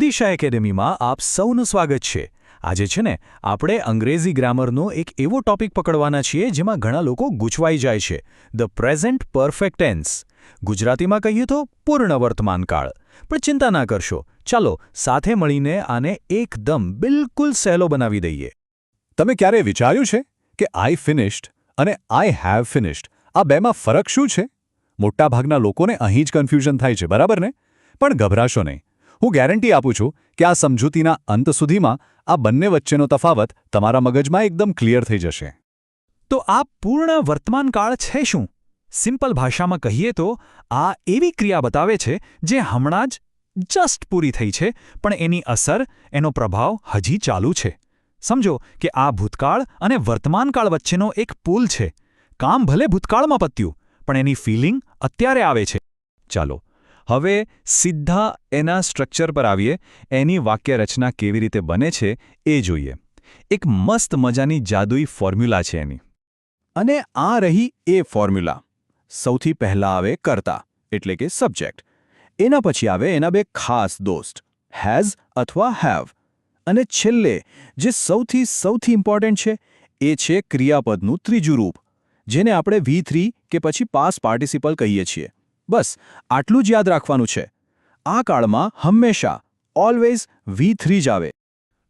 દિશા એકેડેમીમાં આપ સૌનું સ્વાગત છે. આજે છે ને, આપણે અંગ્રેજી ગ્રામરનો એક એવો ટોપિક પકડવાના છીએ જેમાં ઘણા લોકો ગૂંચવાઈ જાય છે. The present perfect tense. ગુજરાતીમાં કહીએ તો પૂર્ણ વર્તમાનકાળ પણ ચિંતા ના કરશો. ચાલો, સાથે મળીને આને એકદમ બિલકુલ સહેલો બનાવી દઈએ. તમે ક્યારે વિચાર્યું છે કે આઈ ફિનિશ્ડ અને આઈ હેવ ફિનિશ્ડ આ બેમાં ફરક શું છે? મોટાભાગના લોકોને અહીં જ કન્ફ્યુઝન થાય છે, બરાબર ને? પણ ગભરાશો નહીં. હું ગેરંટી આપું છું કે આ સમજૂતીના અંત સુધીમાં આ બંને વચ્ચેનો તફાવત તમારા મગજમાં એકદમ ક્લિયર થઈ જશે. તો આ પૂર્ણ વર્તમાનકાળ છે શું? સિમ્પલ ભાષામાં કહીએ તો, આ એવી ક્રિયા બતાવે છે જે હમણાં જ જસ્ટ પૂરી થઈ છે, પણ એની અસર, એનો પ્રભાવ હજી ચાલુ છે. સમજો કે આ ભૂતકાળ અને વર્તમાનકાળ વચ્ચેનો એક પુલ છે. કામ ભલે ભૂતકાળમાં પત્યું, પણ એની ફિલિંગ અત્યારે આવે છે. ચાલો હવે સીધા એના સ્ટ્રક્ચર પર આવીએ. એની વાક્યરચના કેવી રીતે બને છે એ જોઈએ. એક મસ્ત મજાની જાદુઈ ફોર્મ્યુલા છે એની. અને આ રહી એ ફોર્મ્યુલા. સૌથી પહેલા આવે કર્તા, એટલે કે સબ્જેક્ટ એના પછી આવે એના બે ખાસ દોસ્ત હેઝ અથવા હેવ અને છેલ્લે, જે સૌથી સૌથી ઇમ્પોર્ટન્ટ છે, એ છે ક્રિયાપદનું ત્રીજું રૂપ, જેને આપણે વી કે પછી પાસ પાર્ટિસિપલ કહીએ છીએ. બસ, આટલું જ યાદ રાખવાનું છે. આ કાળમાં હંમેશા ઓલવેઝ વી થ્રી જ આવે.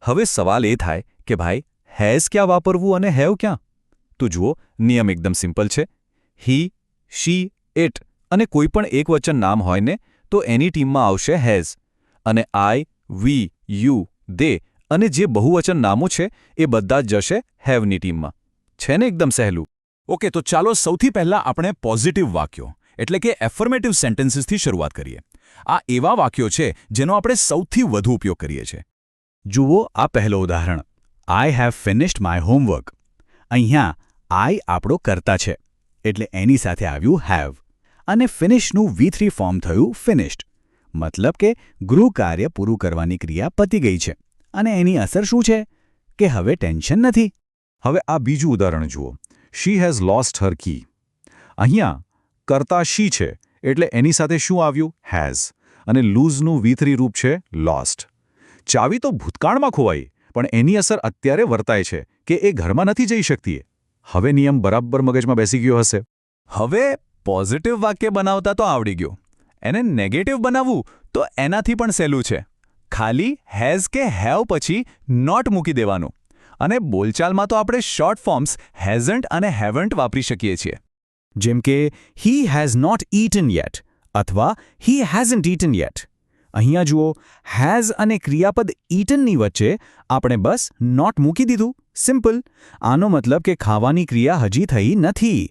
હવે સવાલ એ થાય કે ભાઈ હેઝ ક્યાં વાપરવું અને હેવ ક્યાં? તો જુઓ, નિયમ એકદમ સિમ્પલ છે. હી શી ઇટ અને કોઈ પણ એક વચન નામ હોય ને, તો એની ટીમમાં આવશે હેઝ અને આઈ વી યુ દે અને જે બહુવચન નામો છે, એ બધા જ જશે હેવની ટીમમાં. છે ને એકદમ સહેલું? ઓકે, તો ચાલો સૌથી પહેલા આપણે પોઝિટિવ વાક્યો. એટલે કે એફર્મેટિવ સેન્ટેન્સીસથી શરૂઆત કરીએ. આ એવા વાક્યો છે જેનો આપણે સૌથી વધુ ઉપયોગ કરીએ છીએ. જુઓ આ પહેલો ઉદાહરણ. I have finished my homework અહીંયા આઈ આપણો કરતા છે. એટલે એની સાથે આવ્યું હેવ અને ફિનિશનું વી થ્રી ફોર્મ થયું ફિનિશ્ડ મતલબ કે ગૃહ કાર્ય પૂરું કરવાની ક્રિયા પતી ગઈ છે. અને એની અસર શું છે? કે હવે ટેન્શન નથી. હવે આ બીજું ઉદાહરણ જુઓ. શી હેઝ લોસ્ટ હર કી અહીંયા કરતા શી છે? એટલે એની સાથે શું આવ્યું? હેઝ અને લૂઝનું વીથરી રૂપ છે લોસ્ટ ચાવી તો ભૂતકાળમાં ખોવાઈ, પણ એની અસર અત્યારે વર્તાય છે કે એ ઘરમાં નથી જઈ શકતી. હવે નિયમ બરાબર મગજમાં બેસી ગયો હશે. હવે પોઝિટિવ વાક્ય બનાવતા તો આવડી ગયો. એને નેગેટિવ બનાવવું તો એનાથી પણ સહેલું છે. ખાલી હેઝ કે હેવ પછી નોટ મૂકી દેવાનું. અને બોલચાલમાં તો આપણે શોર્ટ ફોર્મ્સ હેઝન્ટ અને હેવન્ટ વાપરી શકીએ છીએ. જેમ કે he has not eaten yet અથવા હી હેઝન્ટ ઈટન યેટ અહીંયા જુઓ હેઝ અને ક્રિયાપદ ઈટનની વચ્ચે આપણે બસ નોટ મૂકી દીધું. સિમ્પલ આનો મતલબ કે ખાવાની ક્રિયા હજી થઈ નથી.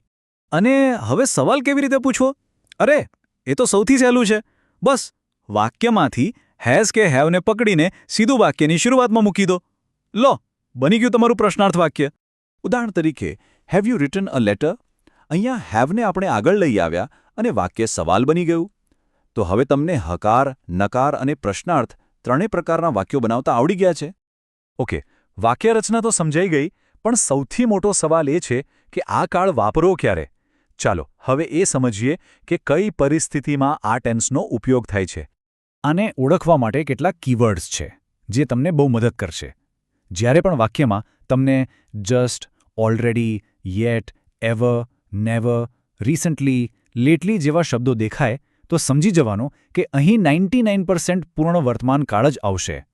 અને હવે સવાલ કેવી રીતે પૂછવો? અરે, એ તો સૌથી સહેલું છે. બસ, વાક્યમાંથી હેઝ કે હેવને પકડીને સીધું વાક્યની શરૂઆતમાં મૂકી દો. લો, બની ગયું તમારું પ્રશ્નાર્થ વાક્ય. ઉદાહરણ તરીકે have you written a letter અહીંયા હેવને આપણે આગળ લઈ આવ્યા અને વાક્ય સવાલ બની ગયું. તો હવે તમને હકાર, નકાર અને પ્રશ્નાર્થ ત્રણેય પ્રકારના વાક્યો બનાવતા આવડી ગયા છે. ઓકે, વાક્યરચના તો સમજાઈ ગઈ, પણ સૌથી મોટો સવાલ એ છે કે આ કાળ વાપરો ક્યારે? ચાલો, હવે એ સમજીએ કે કઈ પરિસ્થિતિમાં આ ટેન્સનો ઉપયોગ થાય છે. આને ઓળખવા માટે કેટલાક કીવર્ડ્સ છે, જે તમને બહુ મદદ કરશે. જ્યારે પણ વાક્યમાં તમને just already yet ever never recently lately જેવા શબ્દો દેખાય, તો સમજી જવાનો કે અહીં નાઇન્ટી નાઇન પૂર્ણ વર્તમાન કાળ જ આવશે.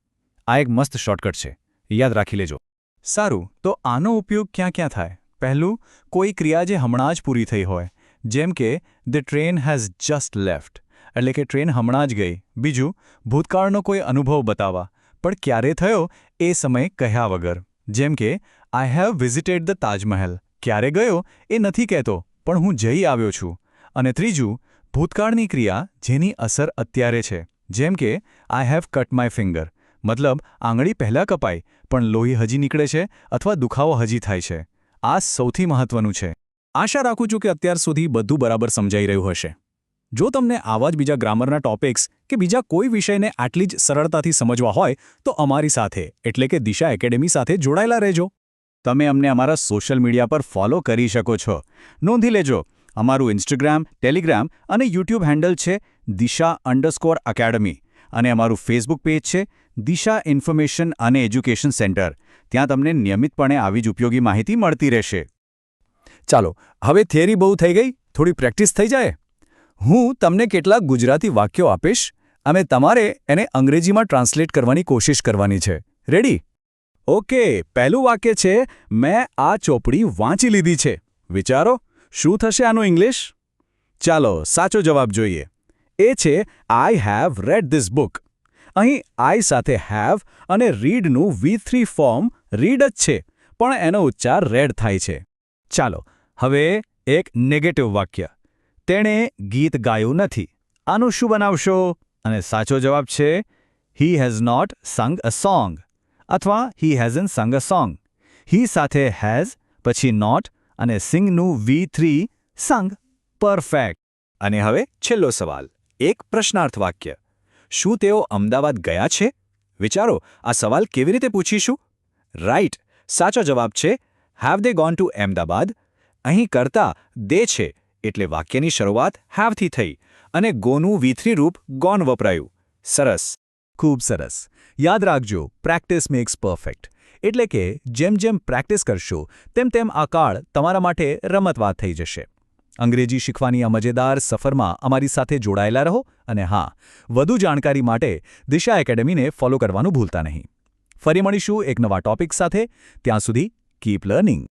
આ એક મસ્ત શોર્ટકટ છે. યાદ રાખી લેજો. સારું, તો આનો ઉપયોગ ક્યાં ક્યાં થાય? પહેલું, કોઈ ક્રિયા જે હમણાં જ પૂરી થઈ હોય, જેમ કે the train has just left એટલે કે, ટ્રેન હમણાં જ ગઈ. બીજું, ભૂતકાળનો કોઈ અનુભવ બતાવવા. પણ ક્યારે થયો? એ સમય કહ્યા વગર. જેમ કે I have visited the Taj Mahal ક્યારે ગયો એ નથી કહેતો, પણ હું જઈ આવ્યો છું. અને ત્રીજું, ભૂતકાળની ક્રિયા જેની અસર અત્યારે છે. જેમ કે I have cut my finger મતલબ, આંગળી પહેલાં કપાઈ, પણ લોહી હજી નીકળે છે અથવા દુખાવો હજી થાય છે. આ સૌથી મહત્વનું છે. આશા રાખું છું કે અત્યાર સુધી બધું બરાબર સમજાઈ રહ્યું હશે. જો તમને આવા જ બીજા ગ્રામરના ટોપિક્સ કે બીજા કોઈ વિષયને આટલી જ સરળતાથી સમજવા હોય, તો અમારી સાથે, એટલે કે દિશા એકેડેમી સાથે જોડાયેલા રહેજો. તમે અમને અમારા સોશિયલ મીડિયા પર ફોલો કરી શકો છો. નોંધી લેજો, અમારું ઇન્સ્ટાગ્રામ, ટેલિગ્રામ અને યુટ્યુબ હેન્ડલ છે દિશા અંડરસ્કોર એકેડમી અને અમારું ફેસબુક પેજ છે દિશા ઇન્ફોર્મેશન અને એજ્યુકેશન સેન્ટર. ત્યાં તમને નિયમિતપણે આવી જ ઉપયોગી માહિતી મળતી રહેશે. ચાલો, હવે થિયરી બહુ થઈ ગઈ, થોડી પ્રેક્ટિસ થઈ જાય? હું તમને કેટલાક ગુજરાતી વાક્યો આપીશ અને તમારે એને અંગ્રેજીમાં ટ્રાન્સલેટ કરવાની કોશિશ કરવાની છે. રેડી? ઓકે, પહેલું વાક્ય છે, મેં આ ચોપડી વાંચી લીધી છે. વિચારો, શું થશે આનું ઇંગ્લિશ? ચાલો, સાચો જવાબ જોઈએ. એ છે I have read this book અહીં આઈ સાથે હેવ અને રીડનું વી થ્રી ફોર્મ રીડ જ છે, પણ એનો ઉચ્ચાર રેડ થાય છે. ચાલો, હવે એક નેગેટિવ વાક્ય. તેણે ગીત ગાયું નથી. આનું શું બનાવશો? અને સાચો જવાબ છે હી હેઝ નોટ સંગ અ સોંગ અથવા હી હેઝન સંગ અ સોંગ હી સાથે હેઝ પછી નોટ અને સિંગનું વી થ્રી સંગ પરફેક્ટ અને હવે છેલ્લો સવાલ. એક પ્રશ્નાર્થ વાક્ય. શું તેઓ અમદાવાદ ગયા છે? વિચારો, આ સવાલ કેવી રીતે પૂછીશું? રાઈટ સાચો જવાબ છે have they gone to Ahmedabad? અહીં કરતા દે છે, એટલે વાક્યની શરૂઆત હેવથી થઈ. અને ગોનું વીથરી રૂપ ગોન વપરાયું. સરસ. ખૂબ સરસ. યાદ રાખજો, પ્રેક્ટિસ મેક્સ પરફેક્ટ. એટલે કે, જેમ જેમ પ્રેક્ટિસ કરશો, તેમ તેમ આ કાળ તમારા માટે રમતવાત થઈ જશે. અંગ્રેજી શીખવાની આ મજેદાર સફરમાં અમારી સાથે જોડાયેલા રહો અને હા, વધુ જાણકારી માટે દિશા એકેડમીને ફોલો કરવાનું ભૂલતા નહીં. ફરી મળીશું એક નવા ટોપિક સાથે. ત્યાં સુધી કીપ લર્નિંગ.